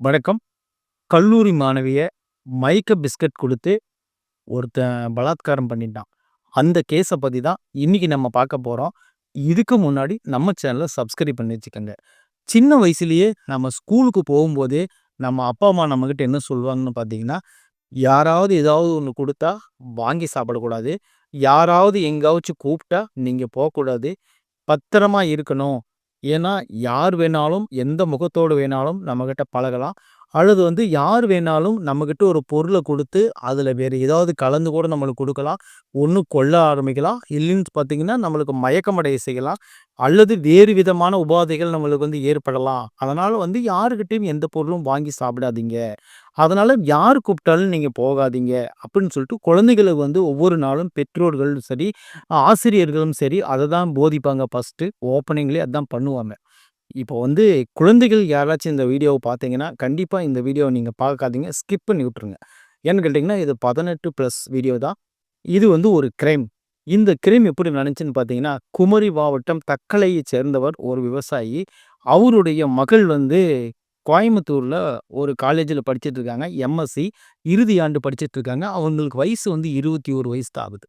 வணக்கம். கல்லூரி மாணவியை மைக்க பிஸ்கட் கொடுத்து ஒருத்தன் பலாத்காரம் பண்ணிட்டான். அந்த கேஸை பற்றி தான் இன்னைக்கு நம்ம பார்க்க போகிறோம் இதுக்கு முன்னாடி நம்ம சேனலை சப்ஸ்கிரைப் பண்ணி வச்சுக்கோங்க சின்ன வயசுலேயே நம்ம ஸ்கூலுக்கு போகும்போதே, நம்ம அப்பா, அம்மா நம்மகிட்ட என்ன சொல்லுவாங்கன்னு பார்த்தீங்கன்னா, யாராவது ஏதாவது ஒன்று கொடுத்தா வாங்கி சாப்பிடக்கூடாது. யாராவது எங்காவச்சும் கூப்பிட்டா நீங்கள் போகக்கூடாது பத்திரமா இருக்கணும். ஏன்னா, யார் வேணாலும், எந்த முகத்தோடு வேணாலும் நம்மகிட்ட பழகலாம். அல்லது வந்து யார் வேணாலும் நம்மக்கிட்ட ஒரு பொருளை கொடுத்து அதில் வேறு ஏதாவது கலந்து கூட நம்மளுக்கு கொடுக்கலாம் ஒன்று கொல்ல ஆரம்பிக்கலாம். இல்லைன்னு பார்த்தீங்கன்னா, நம்மளுக்கு மயக்கமடைய செய்யலாம். அல்லது வேறு விதமான உபாதைகள் நம்மளுக்கு வந்து ஏற்படலாம். அதனால் வந்து யாருக்கிட்டையும் எந்த பொருளும் வாங்கி சாப்பிடாதீங்க. அதனால் யார் கூப்பிட்டாலும் நீங்கள் போகாதீங்க. அப்படின்னு சொல்லிட்டு குழந்தைகளுக்கு வந்து ஒவ்வொரு நாளும் பெற்றோர்களும் சரி, ஆசிரியர்களும் சரி அதை தான் போதிப்பாங்க ஃபர்ஸ்ட்டு. ஓப்பனிங்லேயே அதான் பண்ணுவாங்க. இப்போ வந்து குழந்தைகள் யாராச்சும் இந்த வீடியோவ பார்த்தீங்கன்னா, கண்டிப்பா இந்த வீடியோவை நீங்க பார்க்காதீங்க. ஸ்கிப் பண்ணி விட்ருங்க ஏன்னு கேட்டீங்கன்னா, இது பதினெட்டு ப்ளஸ் வீடியோ தான். இது வந்து ஒரு கிரைம். இந்த கிரைம் எப்படி நினச்சின்னு பார்த்தீங்கன்னா, குமரி மாவட்டம் தக்கலையைச் சேர்ந்தவர் ஒரு விவசாயி. அவருடைய மகள் வந்து கோயம்புத்தூர்ல ஒரு காலேஜ்ல படிச்சுட்டு இருக்காங்க. எம்.எஸ்சி இறுதி ஆண்டு படிச்சுட்டு இருக்காங்க. அவங்களுக்கு வயசு வந்து 21 வயசு தான் ஆகுது.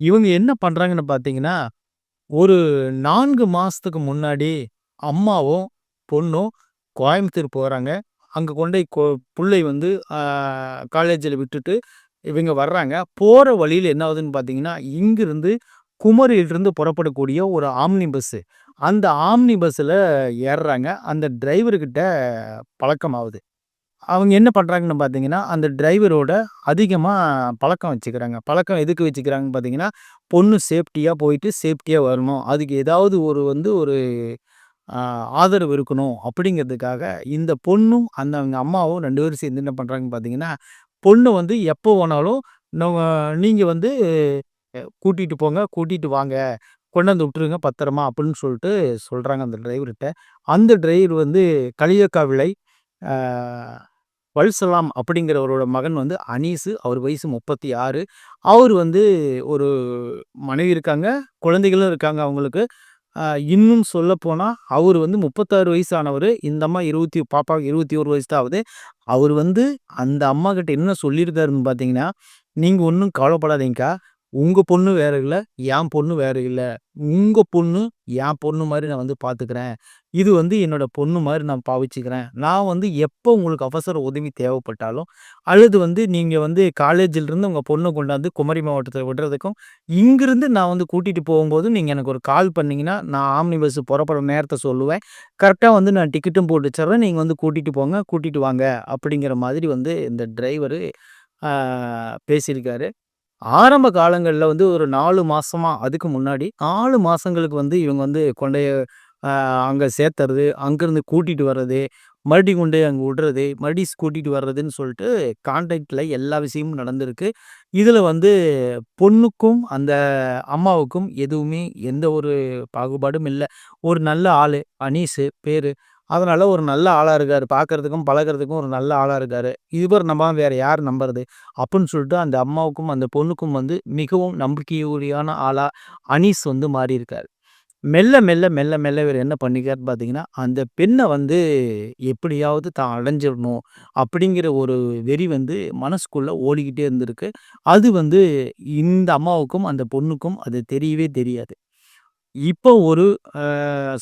இவங்க என்ன பண்றாங்கன்னு பார்த்தீங்கன்னா, ஒரு நான்கு மாசத்துக்கு முன்னாடி அம்மாவும், பொண்ணும் கோயம்புத்தூர் போகிறாங்க அங்கே கொண்டு கொ பிள்ளை வந்து காலேஜில் விட்டுட்டு இவங்க வர்றாங்க. போகிற வழியில் என்ன ஆகுதுன்னு பார்த்தீங்கன்னா, இங்கிருந்து குமரியிலிருந்து புறப்படக்கூடிய ஒரு ஆம்னி பஸ்ஸு. அந்த ஆம்னி பஸ்ஸில் ஏறுறாங்க. அந்த டிரைவர்கிட்ட ஆகுது அவங்க என்ன பண்ணுறாங்கன்னு பார்த்தீங்கன்னா, அந்த டிரைவரோட அதிகமாக பழக்கம் வச்சுக்கிறாங்க. பழக்கம் எதுக்கு வச்சுக்கிறாங்கன்னு பார்த்தீங்கன்னா, பொண்ணு சேஃப்டியாக போயிட்டு சேஃப்டியாக வரணும். அதுக்கு ஏதாவது ஒரு வந்து ஒரு ஆதரவு இருக்கணும் அப்படிங்கிறதுக்காக, இந்த பொண்ணும் அந்த அவங்க அம்மாவும் ரெண்டு பேரும் சேர்ந்து என்ன பண்ணுறாங்கன்னு பார்த்தீங்கன்னா, பொண்ணு வந்து எப்போ வேணாலும் நம்ம நீங்கள் வந்து கூட்டிகிட்டு போங்க, கூட்டிட்டு வாங்க. கொண்டாந்து விட்டுருங்க பத்திரமா அப்படின்னு சொல்லிட்டு சொல்கிறாங்க அந்த டிரைவர்கிட்ட அந்த டிரைவர் வந்து கலியக்கா விலை வல்சலாம் அப்படிங்கிறவரோட மகன் வந்து அனீஸு. அவர் வயசு 36. அவரு வந்து ஒரு மனைவி இருக்காங்க. குழந்தைகளும் இருக்காங்க அவங்களுக்கு. இன்னும் சொல்லப்போனால் அவர் வந்து முப்பத்தாறு வயசானவர் இந்த அம்மா 20 பாப்பாவுக்கு 21 வயசு தான் ஆகுது. அவர் வந்து அந்த அம்மாக்கிட்ட என்ன சொல்லியிருக்காருன்னு பார்த்தீங்கன்னா, நீங்கள் ஒன்றும் கவலைப்படாதீங்கக்கா. உங்கள் பொண்ணு வேறு இல்லை என் பொண்ணு வேறு இல்லை உங்கள் பொண்ணு என் பொண்ணு மாதிரி நான் வந்து பார்த்துக்கிறேன். இது வந்து என்னோட பொண்ணு மாதிரி நான் பாவிச்சுக்கிறேன். நான் வந்து எப்போ உங்களுக்கு அவசர உதவி தேவைப்பட்டாலும், அல்லது வந்து நீங்கள் வந்து காலேஜிலிருந்து உங்கள் பொண்ணை கொண்டாந்து குமரி மாவட்டத்தில் விடுறதுக்கும், இங்கிருந்து நான் வந்து கூட்டிகிட்டு போகும்போது நீங்கள் எனக்கு ஒரு கால் பண்ணீங்கன்னா, நான் ஆம்னி பஸ் புறப்படுற நேரத்தை சொல்லுவேன். கரெக்டாக வந்து நான் டிக்கெட்டும் போட்டு வச்சிட்றேன் நீங்கள் வந்து கூட்டிகிட்டு போங்க, கூட்டிகிட்டு வாங்க." அப்படிங்கிற மாதிரி வந்து இந்த டிரைவரு பேசியிருக்காரு. ஆரம்ப காலங்களில் வந்து ஒரு நாலு மாசமா அதுக்கு முன்னாடி நாலு மாசங்களுக்கு வந்து இவங்க வந்து கொண்டைய அங்கே சேர்த்துறது, அங்கேருந்து கூட்டிகிட்டு வர்றது, மறுபடியும் கொண்டு அங்கே விடுறது, மறுபடியும் கூட்டிகிட்டு வர்றதுன்னு சொல்லிட்டு கான்டாக்டில் எல்லா விஷயமும் நடந்திருக்கு. இதில் வந்து பொண்ணுக்கும், அந்த அம்மாவுக்கும் எதுவுமே எந்த ஒரு பாகுபாடும் இல்லை ஒரு நல்ல ஆள் அனீஸு பேர் அதனால் ஒரு நல்ல ஆளாக இருக்கார் பார்க்கறதுக்கும், பழகுறதுக்கும் ஒரு நல்ல ஆளாக இருக்கார் இவர் நம்ம வேறு யார் நம்புறது? அப்படின்னு சொல்லிட்டு அந்த அம்மாவுக்கும், அந்த பொண்ணுக்கும் வந்து மிகவும் நம்பிக்கையுரியான ஆளாக அனீஸ் வந்து மாறியிருக்கார் மெல்ல, மெல்ல, மெல்ல, மெல்ல இவர் என்ன பண்ணியிருக்காருன்னு பார்த்தீங்கன்னா, அந்த பெண்ணை வந்து எப்படியாவது தான் அடைஞ்சிடணும் அப்படிங்கிற ஒரு வெறி வந்து மனசுக்குள்ளே ஓடிக்கிட்டே இருந்திருக்கு. அது வந்து இந்த அம்மாவுக்கும், அந்த பொண்ணுக்கும் அது தெரியவே தெரியாது. இப்போ ஒரு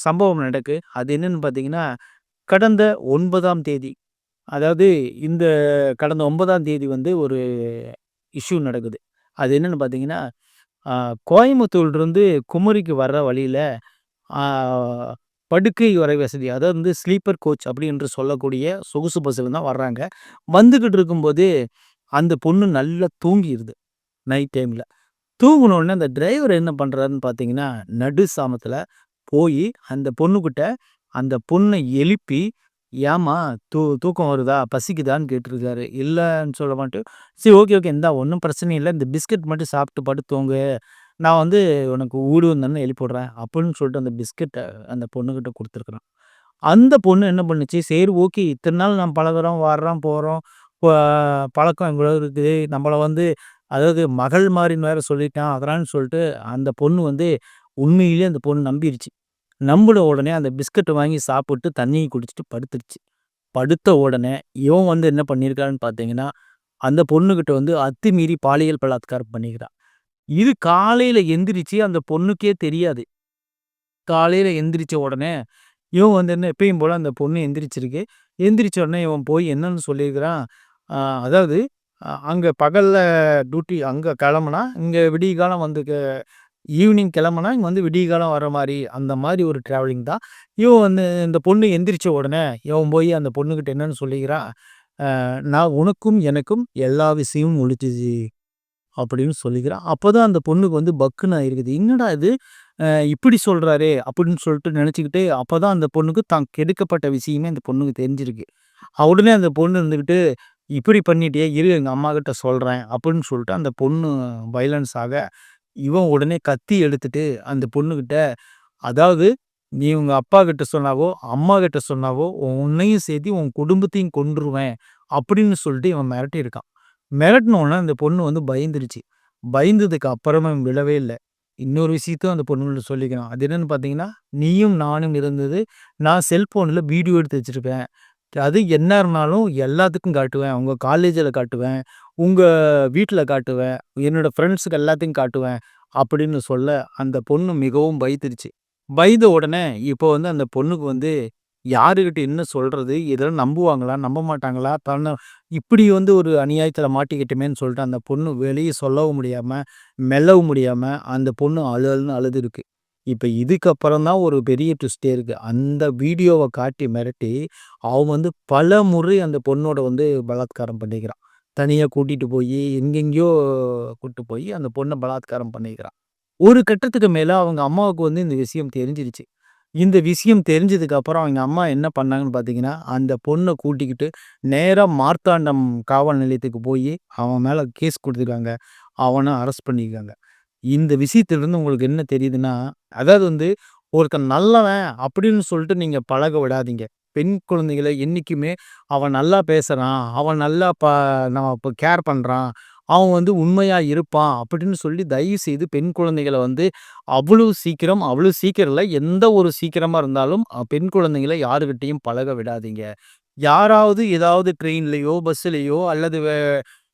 சம்பவம் நடக்கு. அது என்னன்னு பார்த்தீங்கன்னா, கடந்த ஒன்பதாம் தேதி, அதாவது இந்த கடந்த ஒன்பதாம் தேதி வந்து ஒரு இஷ்யூ நடக்குது. அது என்னென்னு பார்த்தீங்கன்னா, கோயம்புத்தூர்லேருந்து குமரிக்கு வர்ற வழியில் படுக்கை வரை வசதி, அதாவது வந்து ஸ்லீப்பர் கோச் அப்படி என்று சொல்லக்கூடிய சொகுசு பஸ்ஸில் தான் வர்றாங்க. வந்துக்கிட்டு இருக்கும்போது அந்த பொண்ணு நல்லா தூங்கிடுது நைட் டைமில் தூங்குன உடனே அந்த டிரைவர் என்ன பண்ணுறாருன்னு பார்த்தீங்கன்னா, நடு சாமத்தில் போய் அந்த பொண்ணுக்கிட்ட அந்த பொண்ணை எழுப்பி, "ஏம்மா தூ தூக்கம் வருதா? பசிக்குதான்னு?" கேட்டிருக்காரு. இல்லைன்னு சொல்ல மாட்டேன் "சரி ஓகே, ஓகே. இந்தா ஒன்றும் பிரச்சனை இல்லை இந்த பிஸ்கட் மட்டும் சாப்பிட்டு படுத்து தூங்கு. நான் வந்து உனக்கு ஊடு வந்தோனே எழுப்பிடுறேன் அப்படின்னு சொல்லிட்டு அந்த பிஸ்கட்டை அந்த பொண்ணுக்கிட்ட கொடுத்துருக்குறான் அந்த பொண்ணு என்ன பண்ணுச்சு, சரி ஓகே இத்தனை நாள் நம்ம பழகுறோம், வர்றோம், போகிறோம் பழக்கம் இவ்வளோ இருக்குது. நம்மள வந்து அதாவது மகள் மாரின்னு வேற சொல்லிட்டான். அதனாலன்னு சொல்லிட்டு அந்த பொண்ணு வந்து உண்மையிலேயே அந்த பொண்ணு நம்பிடுச்சு நம்பின உடனே அந்த பிஸ்கட்டை வாங்கி சாப்பிட்டு, தண்ணியை குடிச்சுட்டு படுத்துருச்சு. படுத்த உடனே இவன் வந்து என்ன பண்ணியிருக்கான்னு பார்த்தீங்கன்னா, அந்த பொண்ணுக்கிட்ட வந்து அத்துமீறி பாலியல் பலாத்காரம் பண்ணிக்கிறான். இது காலையில் எந்திரிச்சு அந்த பொண்ணுக்கே தெரியாது. காலையில் எந்திரிச்ச உடனே இவன் வந்து என்ன எப்பயும் போல் அந்த பொண்ணு எந்திரிச்சிருக்கு. எந்திரிச்ச உடனே இவன் போய் என்னன்னு சொல்லியிருக்கிறான், அதாவது அங்கே பகலில் டியூட்டி அங்கே கிளம்புனா, இங்கே விடியகாலம் வந்து க ஈவினிங் கிளம்புனா, இங்கே வந்து விடியகாலம் வர மாதிரி அந்த மாதிரி ஒரு ட்ராவலிங் தான். இவன் வந்து இந்த பொண்ணு எந்திரிச்ச உடனே, இவன் போய் அந்த பொண்ணுக்கிட்ட என்னன்னு சொல்லிக்கிறான், நான் உனக்கும் எனக்கும் எல்லா விஷயமும் ஒழிச்சிச்சு அப்படின்னு சொல்லிக்கிறான். அப்போ தான் அந்த பொண்ணுக்கு வந்து பக்குன்னு இருக்குது "என்னடா இது இப்படி சொல்கிறாரே அப்படின்னு சொல்லிட்டு நினச்சிக்கிட்டு அப்போ தான் அந்த பொண்ணுக்கு தான் கெடுக்கப்பட்ட விஷயமே அந்த பொண்ணுக்கு தெரிஞ்சிருக்கு. உடனே அந்த பொண்ணு இருந்துக்கிட்டு "இப்படி பண்ணிட்டியே, இரு எங்கள் அம்மா கிட்ட சொல்கிறேன் அப்படின்னு சொல்லிட்டு அந்த பொண்ணு வயலன்ஸ் ஆக, இவன் உடனே கத்தி எடுத்துட்டு அந்த பொண்ணுக்கிட்ட "அதாவது நீ உங்க அப்பாகிட்ட சொன்னாவோ, அம்மாகிட்ட சொன்னாவோ, உன்னையும் சேர்த்து உன் குடும்பத்தையும் கொண்டுருவேன் அப்படின்னு சொல்லிட்டு இவன் மிரட்டியிருக்கான். மிரட்டினோடனே அந்த பொண்ணு வந்து பயந்துருச்சு. பயந்ததுக்கு அப்புறமா விழவே இல்லை இன்னொரு விஷயத்தையும் அந்த பொண்ணுகிட்ட சொல்லிக்கிறான். அது என்னன்னு பார்த்தீங்கன்னா, "நீயும் நானும் இருந்தது, நான் செல்ஃபோனில் வீடியோ எடுத்து வச்சிருப்பேன். அது என்ன இருந்தாலும் எல்லாத்துக்கும் காட்டுவேன். உங்கள் காலேஜில் காட்டுவேன், உங்கள் வீட்டில் காட்டுவேன், என்னோட ஃப்ரெண்ட்ஸுக்கு எல்லாத்தையும் காட்டுவேன்" அப்படின்னு சொல்ல, அந்த பொண்ணு மிகவும் பயந்துருச்சு. பயந்த உடனே இப்போ வந்து அந்த பொண்ணுக்கு வந்து யாருக்கிட்ட என்ன சொல்றது? இதெல்லாம் நம்புவாங்களா? நம்ப மாட்டாங்களா? தன்னை இப்படி வந்து ஒரு அநியாயத்தில் மாட்டிக்கிட்டோமேன்னு சொல்லிட்டு அந்த பொண்ணு வெளியே சொல்லவும் முடியாம, மெல்லவும் முடியாம, அந்த பொண்ணு அழுன்னு அழுது இருக்கு இப்போ இதுக்கப்புறம் தான் ஒரு பெரிய ட்விஸ்டே இருக்குது அந்த வீடியோவை காட்டி மிரட்டி, அவன் வந்து பல முறை அந்த பொண்ணோட வந்து பலாத்காரம் பண்ணிக்கிறான். தனியாக கூட்டிகிட்டு போய் எங்கெங்கேயோ கூப்பிட்டு போய் அந்த பொண்ணை பலாத்காரம் பண்ணிக்கிறான். ஒரு கட்டத்துக்கு மேலே அவங்க அம்மாவுக்கு வந்து இந்த விஷயம் தெரிஞ்சிருச்சு. இந்த விஷயம் தெரிஞ்சதுக்கு அப்புறம் அவங்க அம்மா என்ன பண்ணாங்கன்னு பார்த்தீங்கன்னா, அந்த பொண்ணை கூட்டிக்கிட்டு நேராக மார்த்தாண்டம் காவல் நிலையத்துக்கு போய் அவன் மேலே கேஸ் கொடுத்துருக்காங்க அவனை அரெஸ்ட் பண்ணியிருக்காங்க. இந்த விஷயத்திலிருந்து உங்களுக்கு என்ன தெரியுதுன்னா, அதாவது வந்து ஒருத்தன் நல்லவன் அப்படின்னு சொல்லிட்டு நீங்கள் பழக விடாதீங்க. பெண் குழந்தைகளை என்றைக்குமே அவன் நல்லா பேசுகிறான் அவன் நல்லா ப நம்ம இப்போ கேர் பண்ணுறான் அவன் வந்து உண்மையாக இருப்பான் அப்படின்னு சொல்லி தயவு செய்து பெண் குழந்தைகளை வந்து அவ்வளோ சீக்கிரம் அவ்வளோ சீக்கிரம் இல்லை எந்த ஒரு சீக்கிரமாக இருந்தாலும் பெண் குழந்தைங்களை யாருக்கிட்டேயும் பழக விடாதீங்க. யாராவது ஏதாவது ட்ரெயின்லேயோ பஸ்ஸுலேயோ அல்லது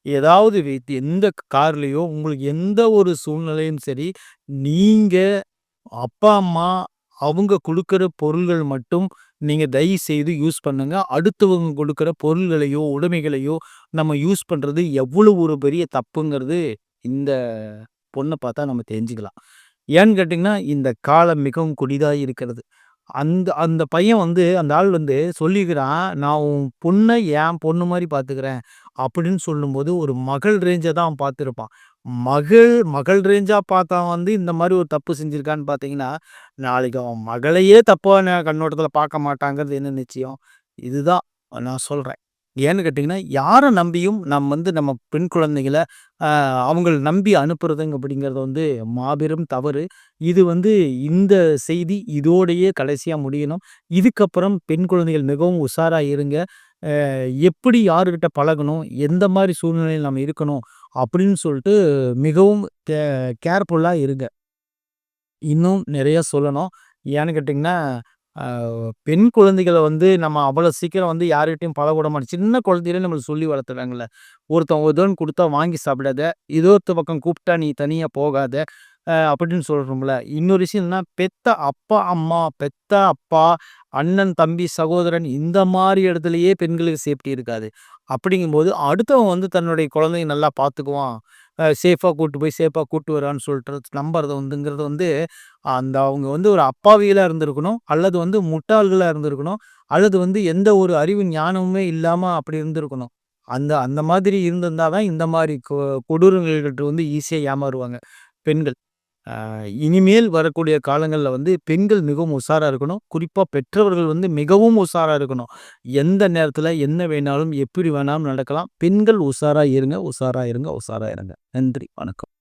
ஏதாவது வைத்து எந்த கார்லேயோ உங்களுக்கு எந்த ஒரு சூழ்நிலையும் சரி, நீங்கள் அப்பா, அம்மா அவங்க கொடுக்குற பொருள்கள் மட்டும் நீங்கள் தயவு செய்து யூஸ் பண்ணுங்க. அடுத்தவங்க கொடுக்குற பொருள்களையோ, உடைமைகளையோ நம்ம யூஸ் பண்ணுறது எவ்வளோ ஒரு பெரிய தப்புங்கிறது இந்த பொண்ணை பார்த்தா நம்ம தெரிஞ்சுக்கலாம். ஏன்னு கேட்டிங்கன்னா இந்த காலம் மிகவும் குடிதாக இருக்கிறது. அந்த அந்த பையன் வந்து அந்த ஆள் வந்து சொல்லிக்கிறான், "நான் உன் பொண்ணை என் பொண்ணு மாதிரி பார்த்துக்கிறேன்" அப்படின்னு சொல்லும்போது, ஒரு மகள் ரேஞ்சை தான் அவன் பார்த்துருப்பான் மகள் மகள் ரேஞ்சாக பார்த்தவன் வந்து இந்த மாதிரி ஒரு தப்பு செஞ்சுருக்கான்னு பார்த்தீங்கன்னா, நாளைக்கு அவன் மகளையே தப்பான கண்ணோட்டத்தில் பார்க்க மாட்டாங்கிறது என்ன நிச்சயம்? இதுதான் நான் சொல்கிறேன் ஏன்னு கேட்டிங்கன்னா யாரை நம்பியும் நம்ம வந்து நம்ம பெண் குழந்தைகளை அவங்கள நம்பி அனுப்புறதுங்க அப்படிங்கிறது வந்து மாபெரும் தவறு. இது வந்து இந்த செய்தி இதோடையே கடைசியாக முடியணும். இதுக்கப்புறம் பெண் குழந்தைகள் மிகவும் உஷாராக இருங்க. எப்படி யாருக்கிட்ட பழகணும்? எந்த மாதிரி சூழ்நிலையில் நம்ம இருக்கணும்? அப்படின்னு சொல்லிட்டு மிகவும் கேர்ஃபுல்லாக இருங்க. இன்னும் நிறையா சொல்லணும். ஏன்னு கேட்டிங்கன்னா பெண் குழந்தைகள வந்து நம்ம அவ்வளோ சீக்கிரம் வந்து யார்கிட்டயும் பழக மாட்டோம். சின்ன குழந்தையிலே நம்மளுக்கு சொல்லி வளர்த்துறாங்கள்ல. ஒருத்தன் ஏதோன்னு கொடுத்தா வாங்கி சாப்பிடாத, ஏதோத்த பக்கம் கூப்பிட்டா நீ தனியா போகாத, அ அப்படின்னு சொல்றோம்ல. இன்னொரு விஷயம் என்னன்னா, பெத்த அப்பா, அம்மா, பெத்த அப்பா, அண்ணன், தம்பி, சகோதரன் இந்த மாரி இடத்துலயே பெண்களுக்கு சேஃப்டி இருக்காது. அப்படிங்கும்போது அடுத்தவன் வந்து தன்னுடைய குழந்தைய நல்லா பார்த்துக்குவான். சேஃபாக கூட்டு போய் சேஃபாக கூட்டு வரான்னு சொல்லிட்டு நம்புறது வந்துங்கிறது வந்து, அந்த அவங்க வந்து ஒரு அப்பாவிகளாக இருந்திருக்கணும். அல்லது வந்து முட்டாள்களாக இருந்திருக்கணும். அல்லது வந்து எந்த ஒரு அறிவு ஞானமுமே இல்லாமல் அப்படி இருந்திருக்கணும். அந்த அந்த மாதிரி இருந்திருந்தா தான் இந்த மாதிரி கொ கொடூரங்கள்கிட்ட வந்து ஈஸியாக ஏமாறுவாங்க பெண்கள். இனிமேல் வரக்கூடிய காலங்களில் வந்து பெண்கள் மிகவும் உஷாராக இருக்கணும். குறிப்பாக பெற்றவர்கள் வந்து மிகவும் உஷாரா இருக்கணும். எந்த நேரத்தில் என்ன வேணாலும், எப்படி வேணாலும் நடக்கலாம். பெண்கள் உஷாராக இருங்க, உஷாரா இருங்க, உஷாரா இருங்க. நன்றி, வணக்கம்.